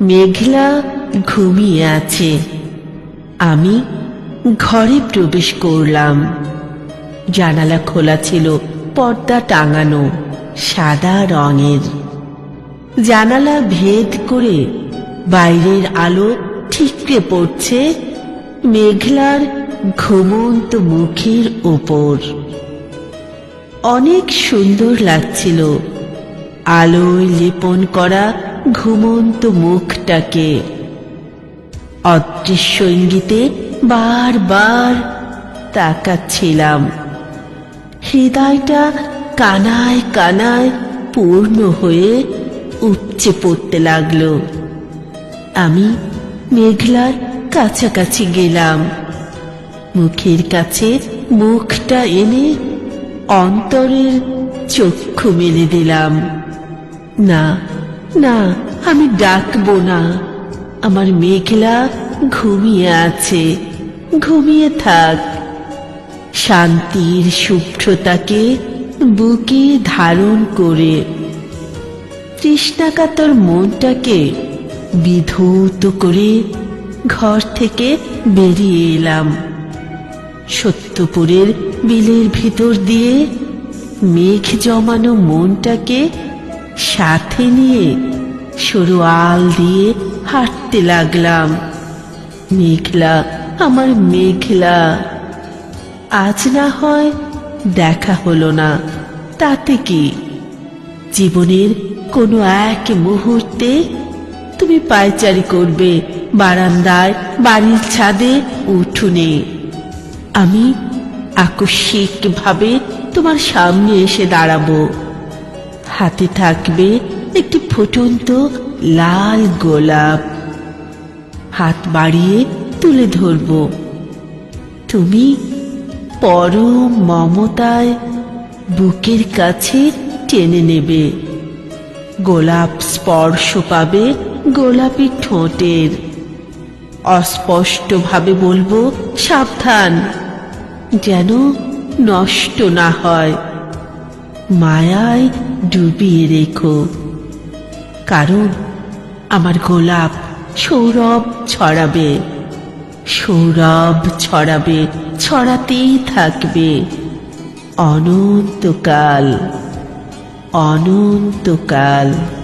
মেঘলা ঘুমিয়ে আছে। আমি ঘরে প্রবেশ করলাম। জানালা খোলা ছিল, পর্দা টাঙানো, সাদা রঙের। জানালা ভেদ করে বাইরের আলো ঠিকরে পড়ছে মেঘলার ঘুমন্ত মুখের ওপর। অনেক সুন্দর লাগছিল। আলোয় লেপন করা ঘুমন্ত মুখটাকে অদৃশ্য ইঙ্গিতে বারবার তাকাচ্ছিলাম। হৃদয়টা কানায় কানায় পূর্ণ হয়ে উপচে পড়তে লাগল। আমি মেঘলার কাছাকাছি গেলাম। মুখের কাছে মুখটা এনে অন্তরের চক্ষু মেলে দিলাম। না না, আমি ডাকবো না। আমার মেঘলা ঘুমিয়ে আছে। ঘুমিয়ে থাক। শান্তির শুভ্রতাকে বুকে ধারণ করে। তৃষ্ণাকাতর মনটাকে বিধৌত করে ঘর থেকে বেরিয়ে এলাম। সত্যপুরের বিলের ভিতর দিয়ে মেঘ জমানো মনটাকে সাথে নিয়ে সরু আল দিয়ে হাঁটতে লাগলাম। মেঘলা, আমার মেঘলা। আজ না হয় দেখা হলো না। তাতে কি? জীবনের কোনো এক মুহূর্তে তুমি পায়চারি করবে, বারান্দায় বাড়ির ছাদে উঠুনে। আমি আকস্মিক ভাবে তোমার সামনে এসে দাঁড়াবো। হাতে থাকবে একটি ফুটন্ত লাল গোলাপ। হাত বাড়িয়ে তুলে ধরব। তুমি পরম মমতায় বুকের কাছে টেনে নেবে। গোলাপ স্পর্শ পাবে গোলাপি ঠোঁটের। অস্পষ্টভাবে বলব, সাবধান, যেন নষ্ট না হয়। মায়ায় ডুবিয়ে রেখো। কারণ আমার গোলাপ সৌরভ ছড়াবে। সৌরভ ছড়াবে ছড়াতেই থাকবে। অনন্তকাল অনন্তকাল।